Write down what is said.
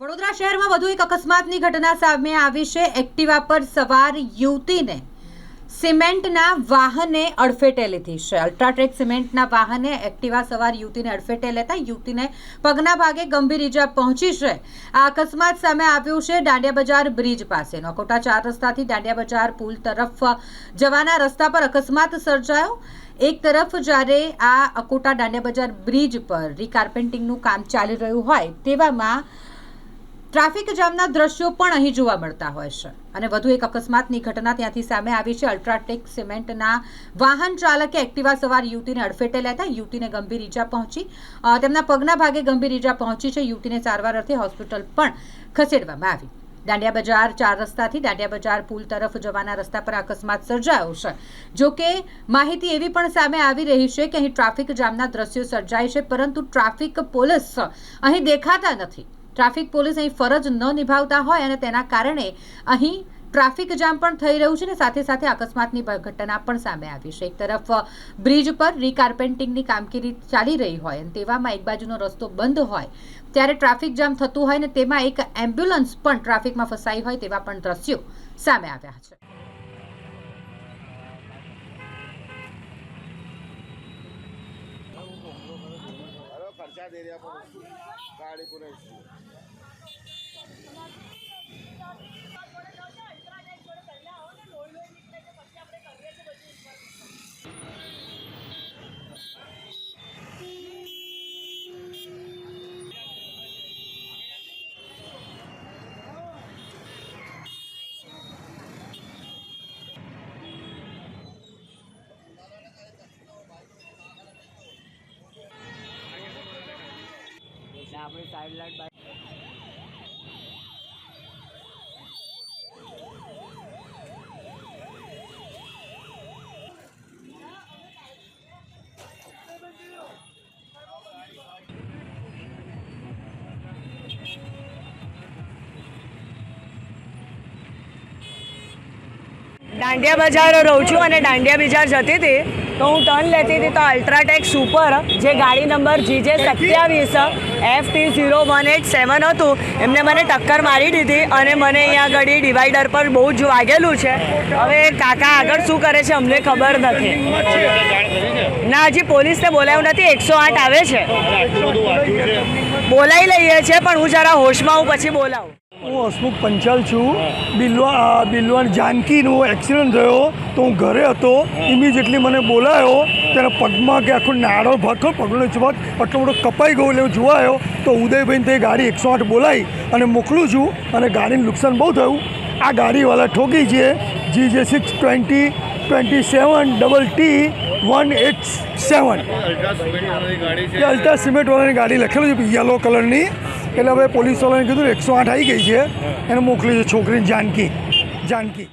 વડોદરા શહેરમાં વધુ એક અકસ્માતની ઘટના સામે આવી છે. એક્ટિવા પર સવાર યુવતીને સિમેન્ટના વાહને અડફેટે લીધી છે. અલ્ટ્રાટેક સિમેન્ટના વાહને એક્ટિવા સવાર યુવતીને અડફેટે લેતા યુવતીને પગના ભાગે ગંભીર ઈજા પહોંચી છે. આ અકસ્માત સામે આવ્યું છે દાંડિયા બજાર બ્રિજ પાસેનો. અકોટા ચાર રસ્તાથી દાંડિયા બજાર પુલ તરફ જવાના રસ્તા પર અકસ્માત સર્જાયો. એક તરફ જ્યારે આ અકોટા દાંડિયા બજાર બ્રિજ પર રીકાર્પેન્ટિંગનું કામ ચાલી રહ્યું હોય તેવામાં ટ્રાફિક જામના દ્રશ્યો પણ અહીં જોવા મળતા હોય છે. અને વધુ એક અકસ્માતની ઘટના ત્યાંથી સામે આવી છે. અલ્ટ્રાટેક સિમેન્ટના વાહન ચાલકે એક્ટિવા સવાર યુવતીને અડફેટે લેતા યુવતીને ગંભીર ઈજા પહોંચી. તેમના પગના ભાગે ગંભીર ઈજા પહોંચી છે. યુવતીને સારવાર અર્થે હોસ્પિટલ પણ ખસેડવામાં આવી. દાંડિયા બજાર ચાર રસ્તાથી દાંડિયા બજાર પુલ તરફ જવાના રસ્તા પર અકસ્માત સર્જાયો છે. જો કે માહિતી એવી પણ સામે આવી રહી છે કે અહીં ટ્રાફિક જામના દ્રશ્યો સર્જાય છે, પરંતુ ટ્રાફિક પોલીસ અહીં દેખાતા નથી. ટ્રાફિક પોલીસ અહીં ફરજ ન નિભાવતા હોય અને તેના કારણે અહીં ટ્રાફિક જામ પણ થઈ રહ્યું છે ને સાથે સાથે અકસ્માતની ઘટના પણ સામે આવી છે. એક તરફ બ્રિજ પર રીકાર્પેન્ટિંગની કામગીરી ચાલી રહી હોય અને તેવામાં એક બાજુનો રસ્તો બંધ હોય, ત્યારે ટ્રાફિક જામ થતું હોય ને તેમાં એક એમ્બ્યુલન્સ પણ ટ્રાફિકમાં ફસાઈ હોય તેવા પણ દ્રશ્યો સામે આવ્યા છે. अरे અને સાઈડ લાઇટ બાઇક દાંડિયા બજાર રહું છું અને દાંડિયા બજાર જતી હતી. તો હું ટર્ન લેતી હતી તો અલ્ટ્રાટેક સુપર, જે ગાડી નંબર જીજે સત્યાવીસ, F T zero one eight seven હતું. એમને મને ટક્કર મારી દીધી અને મને અહીંયા આગળ ડિવાઈડર પર બહુ જ વાગેલું છે. હવે કાકા આગળ શું કરે છે અમને ખબર નથી. ના, હજી પોલીસને બોલાવ્યું નથી. એકસો આઠ આવે છે. બોલાવી લઈએ છીએ પણ હું જરા હોશમાં હું પછી બોલાવું. હું હસમુખ પંચાલ છું. બિલવા બિલવાન જાનકીનો એક્સિડન્ટ થયો. તો હું ઘરે હતો. ઇમિજિએટલી મને બોલાયો. ત્યારે પગમાં કે આખો નાળો ભાગ ખરો પગનો જ આટલો મોટો કપાઈ ગયો એટલે હું જોવા આવ્યો તો ઉદયભાઈને તે ગાડી એકસો આઠ બોલાવી અને મોકલું છું અને ગાડીને નુકસાન બહુ થયું. આ ગાડીવાળા ઠોકી છે. G J six twenty twenty seven double T one eight seven ultra સિમેન્ટવાળાની ગાડી લખેલું છે યલો કલરની. એટલે હવે પોલીસવાળાને કીધું એકસો આઠ આવી ગઈ છે. એને મોકલી છે છોકરીને જાનકી જાનકી.